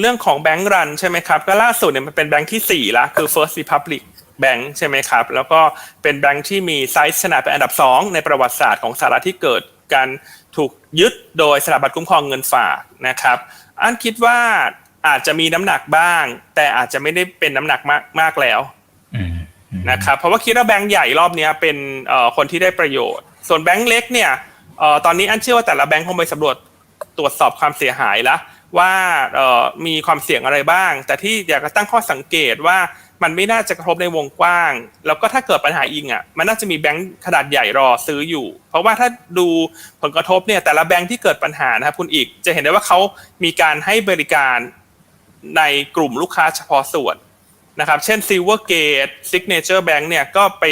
เรื่องของแบงก์รันใช่ไหมครับ ก็ล่าสุดเนี่ยมันเป็นแบงก์ที่ 4 ละ คือ First Republic Bank ใช่ไหมครับ แล้วก็เป็นแบงก์ที่มีไซส์ขนาดเป็นอันดับ 2 ในประวัติศาสตร์ของสหรัฐที่เกิดการถูกยึดโดยสถาบันคุ้มครองเงินฝากนะครับอันคิดว่าอาจจะมีน้ำหนักบ้าง แต่อาจจะไม่ได้เป็นน้ำหนักมากมากแล้วอืมอืมนะครับเพราะว่าคิดว่าแบงก์ใหญ่รอบเนี้ยเป็นเอ่อคนที่ได้ประโยชน์ ส่วนแบงก์เล็กเนี่ยเอ่อตอนนี้อันเชื่อว่าแต่ละแบงก์คงไปสำรวจตรวจสอบความเสียหายแล้ว ว่ามีความเสี่ยงอะไรบ้าง แต่ที่อยากจะตั้งข้อสังเกตว่ามันไม่น่าจะกระทบในวงกว้าง แล้วก็ถ้าเกิดปัญหาอิงอะมันน่าจะมีแบงก์ขนาดใหญ่รอซื้ออยู่ เพราะว่าถ้าดูผลกระทบเนี่ยแต่ละแบงก์ที่เกิดปัญหานะครับคุณอีก จะเห็นได้ว่าเขามีการให้บริการในกลุ่มลูกค้าเฉพาะส่วนนะครับเช่น Silvergate Signature Bank เนี่ยก็ไป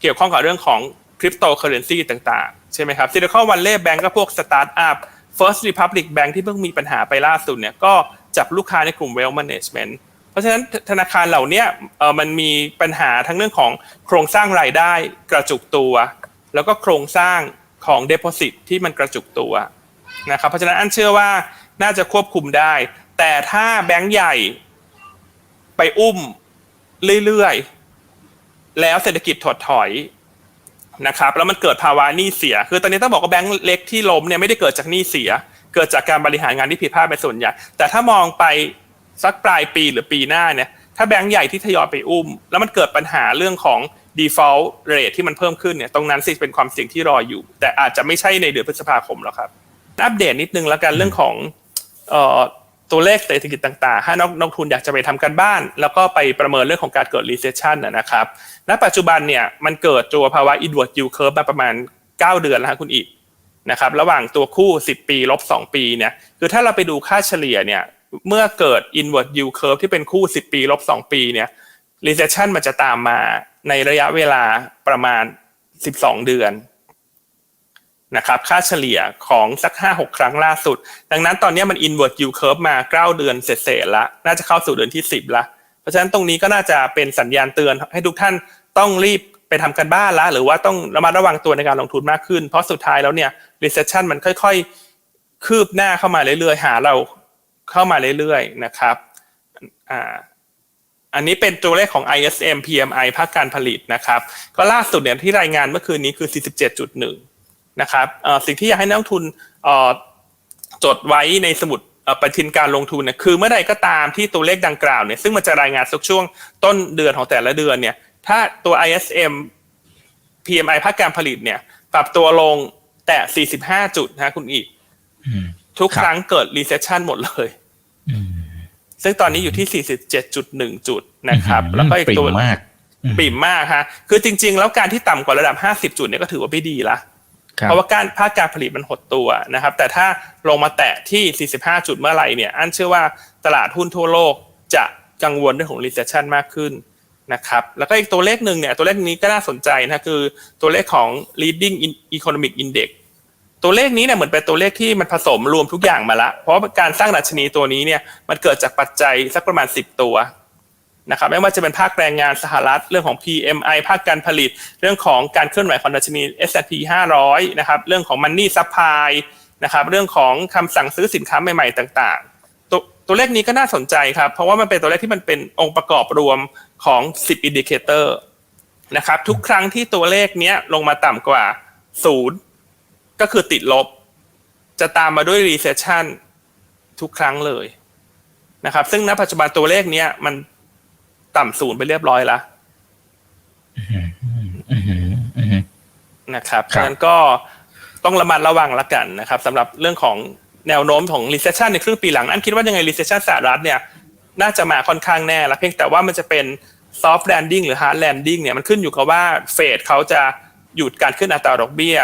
เกี่ยวข้องกับเรื่องของคริปโตเคอเรนซีต่างๆ ใช่ไหมครับ Silicon Valley Bank ก็พวกสตาร์ทอัพ First Republic Bank ที่เพิ่งมีปัญหาไปล่าสุดเนี่ยก็จับลูกค้าในกลุ่ม Wealth Management เพราะฉะนั้นธนาคารเหล่านี้เอ่อมันมีปัญหาทั้งเรื่องของโครงสร้างรายได้กระจุกตัว แล้วก็โครงสร้างของ Deposit ที่มันกระจุกตัวนะครับเพราะฉะนั้นอันเชื่อว่าน่าจะควบคุมได้ แต่ถ้าแบงก์ใหญ่ไปอุ้มเรื่อยๆ แล้วเศรษฐกิจถดถอย นะครับแล้วมันเกิดภาวะหนี้เสีย คือตอนนี้ต้องบอกว่าแบงก์เล็กที่ล้มเนี่ยไม่ได้เกิดจากหนี้เสีย เกิดจากการบริหารงานที่ผิดพลาดเป็นส่วนใหญ่แต่ถ้ามองไปสักปลายปีหรือปีหน้าเนี่ยถ้าแบงก์ใหญ่ที่ทยอยไปอุ้ม แล้วมันเกิดปัญหาเรื่องของ default rate ที่มันเพิ่มขึ้นเนี่ยตรงนั้นสิเป็นความเสี่ยงที่รออยู่ แต่อาจจะไม่ใช่ในเดือนพฤษภาคมแล้วครับ อัปเดตนิดนึงแล้วกันเรื่องของเอ่อ ตัวเลขเศรษฐกิจต่างๆ ถ้านักนักทุนอยากจะไปทำกันบ้าน แล้วก็ไปประเมินเรื่องของการเกิด recession นะนะครับ ณ ปัจจุบันเนี่ยมันเกิดตัวภาวะ inward yield curve มาประมาณ 9 เดือนแล้วครับคุณอีกนะครับ ระหว่างตัวคู่ 10 ปีลบ2ปีเนี่ย คือถ้าเราไปดูค่าเฉลี่ยเนี่ย เมื่อเกิด inward yield curve ที่เป็นคู่ 10 ปีลบ2ปีเนี่ย recession มันจะตามมาในระยะเวลาประมาณ 12 เดือน นะครับค่าเฉลี่ยของสัก 5-6 ครั้งล่าสุด ดังนั้นตอนนี้มัน invert yield curve มา 9 เดือนเศษๆละน่าจะเข้าสู่เดือนที่ 10ละเพราะฉะนั้นตรงนี้ก็น่าจะเป็นสัญญาณเตือนให้ทุกท่านต้องรีบไปทำกันบ้านละ หรือว่าต้องระมัดระวังตัวในการลงทุนมากขึ้น เพราะสุดท้ายแล้วเนี่ย recession มันค่อยๆ คืบหน้าเข้ามาเรื่อยๆ หาเราเข้ามาเรื่อยๆนะครับอ่าอันนี้เป็นตัวเลขของ ISM PMI ภาคการผลิตนะครับ ก็ล่าสุดเนี่ยที่รายงานเมื่อคืนนี้คือ 47.1 นะครับเอ่อสิ่งที่อยากให้นักลงทุนเอ่อจดไว้ในสมุดเอ่อปฏิทินการลงทุนเนี่ยคือเมื่อใดก็ตามที่ตัวเลขดังกล่าวเนี่ยซึ่งมันจะรายงานสักช่วงต้นเดือนของแต่ละเดือนเนี่ยถ้าตัว ISM PMI ภาคการผลิตเนี่ย ปรับตัวลงแต่ 45 จุดนะคุณอีกอืมทุกครับครั้งเกิด recession หมดเลยอืมซึ่งตอนนี้อยู่ที่ 47.1 จุดนะครับอืมแล้วก็อีกปริ่ตัวมมากอืมปิ่มมากฮะ คือจริง ๆ แล้วการที่ต่ำกว่าระดับ 50 จุดเนี่ยก็ถือว่าไม่ดีละครับ เพราะว่าการภาคการผลิตมันหดตัวนะครับ แต่ถ้าลงมาแตะที่ 45 จุดเมื่อไหร่เนี่ยอันเชื่อว่าตลาดหุ้นทั่วโลกจะกังวลเรื่องของ recession มากขึ้นนะครับแล้วก็อีกตัวเลขหนึ่งเนี่ยตัวเลขนี้ก็น่าสนใจนะคือตัวเลขของ leading economic index ตัวเลขนี้เนี่ยเหมือนเป็นตัวเลขที่มันผสมรวมทุกอย่างมาละ เพราะการสร้างดัชนีตัวนี้เนี่ยมันเกิดจากปัจจัยสักประมาณ 10 ตัว นะครับไม่ว่าจะเป็นภาคแรงงานสหรัฐเรื่องของ PMI ภาคการผลิต เรื่องของการเคลื่อนไหวของดัชนี S&P 500 นะครับเรื่องของ Money Supply นะครับเรื่องของคำสั่งซื้อสินค้าใหม่ๆ ต่างๆ ตัวตัวเลขนี้ก็น่าสนใจครับ เพราะว่ามันเป็นตัวเลขที่มันเป็นองค์ประกอบรวมของ 10 indicator นะครับทุกครั้งที่ตัวเลขเนี้ยลงมาต่ำกว่าศูนย์ก็คือติดลบ จะตามมาด้วย recession ทุกครั้งเลยนะครับซึ่งณปัจจุบันตัวเลขเนี้ยมัน ต่ำศูนย์ไปเรียบร้อยแล้วอืมอืมอืมนะครับเพครับราะฉะนั้นก็ต้องระมัดระวังละกันนะครับสำหรับเรื่องของแนวโน้มของ recession ในครึ่งปีหลัง อันคิดว่ายังไง recession สหรัฐเนี่ย น่าจะมาค่อนข้างแน่แล้วเพียงแต่ว่ามันจะเป็น soft landing หรือ hard landing เนี่ยมันขึ้นอยู่กับว่าเฟดเขาจะหยุดการขึ้นอัตราดอกเบี้ย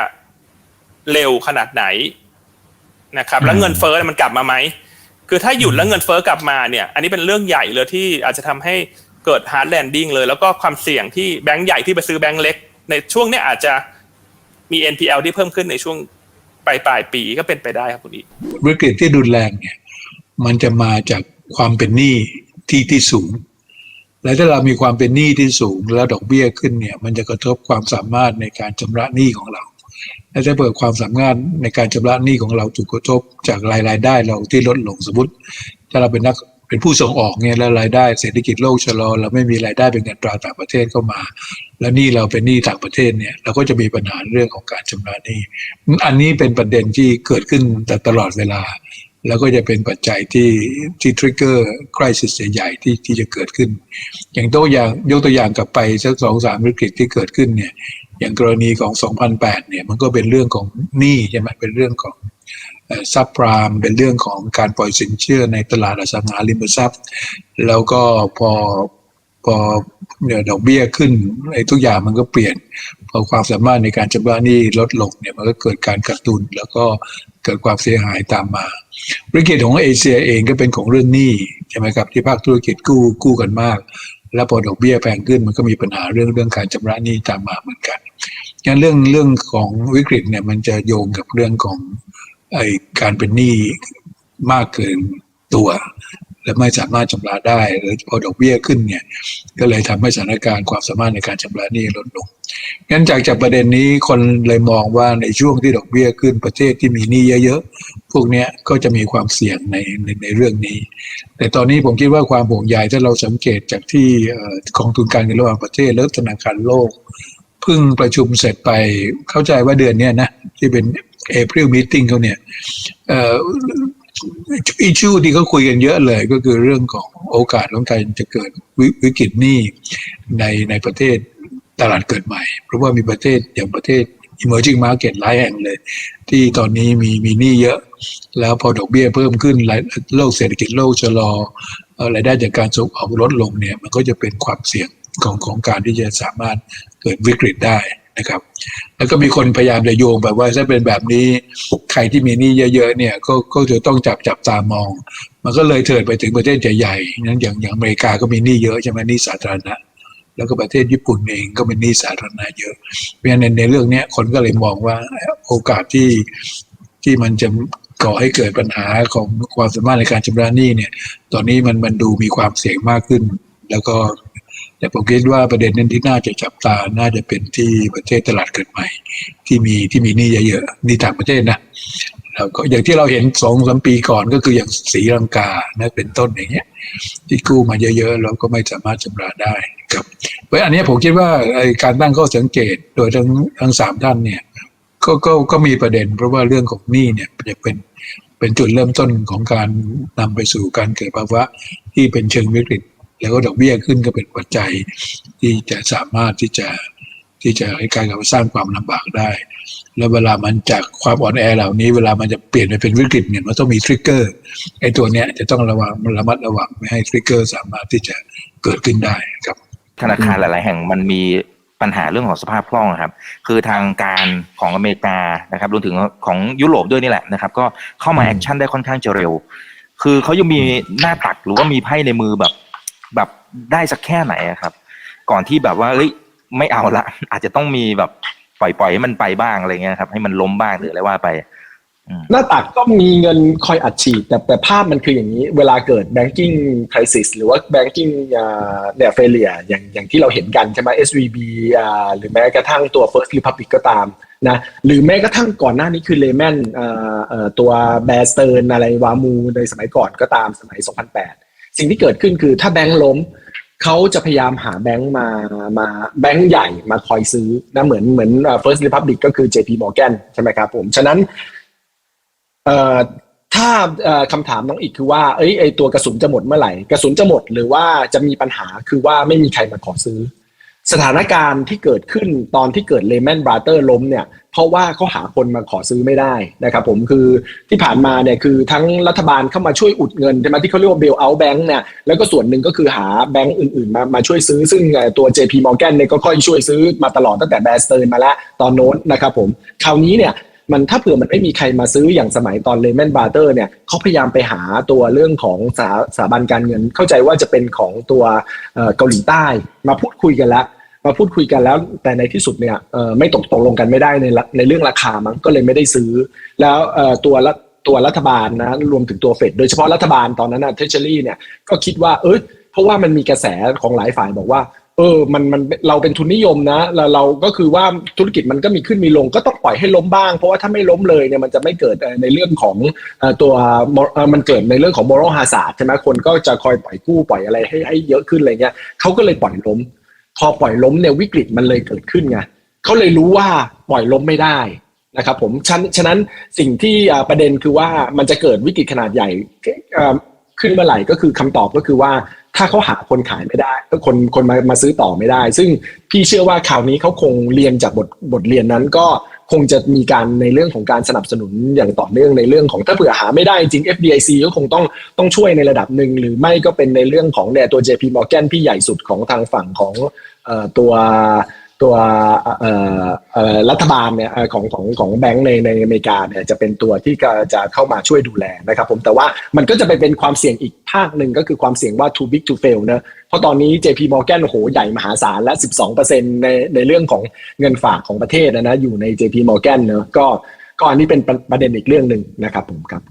เร็วขนาดไหนนะครับ แล้วเงินเฟ้อมันกลับมาไหม คือถ้าหยุดแล้วเงินเฟ้อกลับมาเนี่ย อันนี้เป็นเรื่องใหญ่เลยที่อาจจะทำให้ เกิด hard landing เลย แล้วก็ความเสี่ยงที่แบงก์ใหญ่ที่ไปซื้อแบงก์เล็ก ในช่วงเนี้ยอาจจะมี NPL ที่เพิ่มขึ้นในช่วงปลายปลายปีก็เป็นไปได้ครับคุณอีวิกฤตที่รุนแรงเนี่ย มันจะมาจากความเป็นหนี้ที่ที่สูง และถ้าเรามีความเป็นหนี้ที่สูง แล้วดอกเบี้ยขึ้นเนี่ย มันจะกระทบความสามารถในการชำระหนี้ของเราและถ้าเปิดความสามารถในการชำระหนี้ของเราถูกกระทบจากรายรายได้เราที่ลดลงสมมติ ถ้าเราเป็นนัก เป็นผู้ส่งออกเนี่ยแล้วรายได้เศรษฐกิจโลกชะลอเราไม่มีรายได้เป็นเงินตราต่างประเทศเข้ามา แล้วนี่เราเป็นหนี้ต่างประเทศเนี่ยเราก็จะมีปัญหาเรื่องของการชำระหนี้อันนี้เป็นประเด็นที่เกิดขึ้นแต่ตลอดเวลา แล้วก็จะเป็นปัจจัยที่ที่ทริกเกอร์คริสิสใหญ่ที่ที่จะเกิดขึ้น อย่างตัวอย่างยกตัวอย่างกลับไปสักสองสามวิกฤตที่เกิดขึ้นเนี่ยอย่างกรณีของ 2008 เนี่ยมันก็เป็นเรื่องของหนี้ใช่ไหมเป็นเรื่องของ ซับพรามเป็นเรื่องของการปล่อยสินเชื่อในตลาดอสังหาริมทรัพย์ แล้วก็พอพอเนี่ยดอกเบี้ยขึ้นไอ้ทุกอย่างมันก็เปลี่ยน พอความสามารถในการชำระหนี้ลดลงเนี่ยมันก็เกิดการกระตุนแล้วก็เกิดความเสียหายตามมาวิกฤตของเอเชียเองก็เป็นของเรื่องหนี้ใช่ไหมครับที่ภาคธุรกิจกู้กู้กันมาก แล้วพอดอกเบี้ยแพงขึ้นมันก็มีปัญหาเรื่องเรื่องการชำระหนี้ตามมาเหมือนกันงั้นเรื่องเรื่องของวิกฤตเนี่ยมันจะโยงกับเรื่องของ ไอการเป็นหนี้มากเกินตัว และไม่สามารถชำระได้หรือพอดอกเบี้ยขึ้นเนี่ย ก็เลยทำให้สถานการณ์ความสามารถในการชำระหนี้ลดลงงั้นจากจากประเด็นนี้คนเลยมองว่าในช่วงที่ดอกเบี้ยขึ้นประเทศที่มีหนี้เยอะๆพวกนี้ก็จะมีความเสี่ยงในในในเรื่องนี้ แต่ตอนนี้ผมคิดว่าความห่วงใยถ้าเราสังเกตจากที่กองทุนการเงินระหว่างประเทศและธนาคารโลกเพิ่งประชุมเสร็จไปเข้าใจว่าเดือนนี้นะที่เป็น April meeting เขาเนี่ยอิชูที่เขาคุยกันเยอะเลยก็คือเรื่องของโอกาสของการจะเกิดวิวิกฤตหนี้ในในประเทศตลาดเกิดใหม่ เพราะว่ามีประเทศอย่างประเทศ emerging market หลายแห่งเลย ที่ตอนนี้มีมีหนี้เยอะ แล้วพอดอกเบี้ยเพิ่มขึ้นโลกเศรษฐกิจโลกชะลอเอ่อรายได้จากการส่งออกลดลงเนี่ยมันก็จะเป็นความเสี่ยงของของการที่จะสามารถเกิดวิกฤตได้ นะครับ แล้วก็มีคนพยายามจะโยงแบบว่าถ้าเป็นแบบนี้ใครที่มีหนี้เยอะๆเนี่ยก็ก็จะต้องจับจับตามอง มันก็เลยเถิดไปถึงประเทศใหญ่ๆนั้นอย่างอย่างอเมริกาก็มีหนี้เยอะใช่ไหมหนี้สาธารณะแล้วก็ประเทศญี่ปุ่นเองก็เป็นหนี้สาธารณะเยอะ เพราะฉะนั้นในในเรื่องเนี้ยคนก็เลยมองว่าโอกาสที่ที่มันจะก่อให้เกิดปัญหาของความสามารถในการชำระหนี้เนี่ย ตอนนี้มันมันดูมีความเสี่ยงมากขึ้น แล้วก็ แต่ผมคิดว่าประเด็นนั้นที่น่าจะจับตา น่าจะเป็นที่ประเทศตลาดเกิดใหม่ ที่มีที่มีหนี้เยอะๆหนี่ต่างประเทศนะแล้วก็อย่างที่เราเห็นสองสามปีก่อนก็คืออย่างศรีลังกานะเป็นต้นอย่างเงี้ยที่กู้มาเยอะๆแล้วก็ไม่สามารถชำระได้ครับเพราะอันนี้ผมคิดว่าไอ้การตั้งข้อสังเกตโดยทั้งทั้งสามท่านเนี่ยก็ก็ก็มีประเด็น เพราะว่าเรื่องของหนี้เนี่ยจะเป็นเป็นจุดเริ่มต้นของการนำไปสู่การเกิดภาวะที่เป็นเชิงวิกฤต แล้วก็ดอกเบี้ยขึ้นก็เป็นปัจจัยที่จะสามารถที่จะที่จะให้การกสร้างความลำบากได้ แล้วเวลามันจากความอ่อนแอเหล่านี้ เวลามันจะเปลี่ยนไปเป็นวิกฤตเนี่ยมันต้องมีทริกเกอร์ไอ้ตัวเนี้ยจะต้องระวังระมัดระวังไม่ให้ทริกเกอร์สามารถที่จะเกิดขึ้นได้ครับ ธนาคารหลาย ๆ แห่งมันมีปัญหาเรื่องของสภาพคล่องครับ คือทางการของอเมริกานะครับรวมถึงของยุโรปด้วยนี่แหละนะครับ ก็เข้ามาแอคชั่นได้ค่อนข้างจะเร็ว คือเขายังมีหน้าตักหรือว่ามีไพ่ในมือแบบ แบบได้สักแค่ไหนครับ ก่อนที่แบบว่าเอ้ยไม่เอาละ อาจจะต้องมีแบบปล่อยปล่อยให้มันไปบ้างอะไรเงี้ยครับ ให้มันล้มบ้างหรืออะไรว่าไปหน้าตักก็มีเงินคอยอัดฉีดแต่แต่ภาพมันคืออย่างนี้ เวลาเกิด banking crisis หรือว่า banking อ่าเนี่ย failure อย่างอย่างที่เราเห็นกันใช่ไหม SVB อ่าหรือแม้กระทั่งตัว First Republic ก็ตามนะหรือแม้กระทั่งก่อนหน้านี้คือ Lehman อ่าเอ่อตัว Bear Stearns อะไรวามูในสมัยก่อนก็ตามสมัย 2008 สิ่งที่เกิดขึ้นคือถ้าแบงค์ล้มเขาจะพยายามหาแบงค์มามาแบงค์ใหญ่มาคอยซื้อนะเหมือนเหมือน First Republic ก็คือ JP Morgan ใช่ไหมครับผมฉะนั้นเอ่อถ้าเอ่อคำถามน้องอีกคือว่าเอ้ยไอตัวกระสุนจะหมดเมื่อไหร่ กระสุนจะหมดหรือว่าจะมีปัญหาคือว่าไม่มีใครมาขอซื้อ สถานการณ์ที่เกิดขึ้นตอนที่เกิดเลแมนบราเตอร์ล้มเนี่ยเพราะว่าเขาหาคนมาขอซื้อไม่ได้นะครับผมคือที่ผ่านมาเนี่ยคือทั้งรัฐบาลเข้ามาช่วยอุดเงินใช่ไหมที่เขาเรียกว่าเบลเอาแบงค์เนี่ยแล้วก็ส่วนหนึ่งก็คือหาแบงค์อื่นๆ มามาช่วยซื้อซึ่งตัว JP Morgan เนี่ยก็ค่อยช่วยซื้อมาตลอดตั้งแต่แบสเตอร์มาแล้วตอนโน้นนะครับผมคราวนี้เนี่ย มันถ้าเผื่อมันไม่มีใครมาซื้ออย่างสมัยตอนเล m มนบาร์เตอร์เนี่ยเขาพยายามไปหาตัวเรื่องของสาสาบันการเงิน เข้าใจว่าจะเป็นของตัวเกาหลีใต้ มาพูดคุยกันแล้วมาพูดคุยกันแล้วแต่ในที่สุดเนี่ยไม่ตกตกลงกันไม่ได้ในในเรื่องราคามั้งก็เลยไม่ได้ซื้อ แล้วตัวละตัวรัฐบาลนะรวมถึงตัวเฟดโดยเฉพาะรัฐบาลตอนนั้นนะเทเชอรี่เนี่ยก็คิดว่าเอ้ยเพราะว่ามันมีกระแสของหลายฝ่ายบอกว่า เออมันมันเราเป็นทุนนิยมนะแล้วเราก็คือว่าธุรกิจมันก็มีขึ้นมีลงก็ต้องปล่อยให้ล้มบ้าง เพราะว่าถ้าไม่ล้มเลยเนี่ยมันจะไม่เกิดในเรื่องของตัวมันเกิดในเรื่องของ moral hazard ใช่ไหมคนก็จะคอยปล่อยกู้ปล่อยอะไรให้ให้เยอะขึ้นอะไรเงี้ยเขาก็เลยปล่อยล้ม พอปล่อยล้มเนี่ยวิกฤตมันเลยเกิดขึ้นไงเขาเลยรู้ว่าปล่อยล้มไม่ได้นะครับผมฉันฉะนั้นสิ่งที่ประเด็นคือว่ามันจะเกิดวิกฤตขนาดใหญ่ขึ้นเมื่อไหร่ก็คือคำตอบก็คือว่า ถ้าเขาหาคนขายไม่ได้ก็คนคนมามาซื้อต่อไม่ได้ ซึ่งพี่เชื่อว่าข่าวนี้เขาคงเรียนจากบทบทเรียนนั้นก็คงจะมีการในเรื่องของการสนับสนุนอย่างต่อเนื่องในเรื่องของถ้าเผื่อหาไม่ได้จริง FDIC ก็คงต้องต้องช่วยในระดับหนึ่งหรือไม่ก็เป็นในเรื่องของเนี่ยตัว JP Morgan พี่ใหญ่สุดของทางฝั่งของออตัว ตัวรัฐบาลเนี่ยของของของแบงก์ในในอเมริกาเนี่ยจะเป็นตัวที่จะจะเข้ามาช่วยดูแลนะครับผมแต่ว่ามันก็จะไปเป็นความเสี่ยงอีกภาคหนึ่งก็คือความเสี่ยงว่า too big to fail นะเพราะตอนนี้ JP Morgan โอ้โหใหญ่มหาศาลและ 12%ในในเรื่องของเงินฝากของประเทศนะนะอยู่ใน JP Morgan เนอะก็ก็อันนี้เป็นประประเด็นอีกเรื่องหนึ่งนะครับผมครับ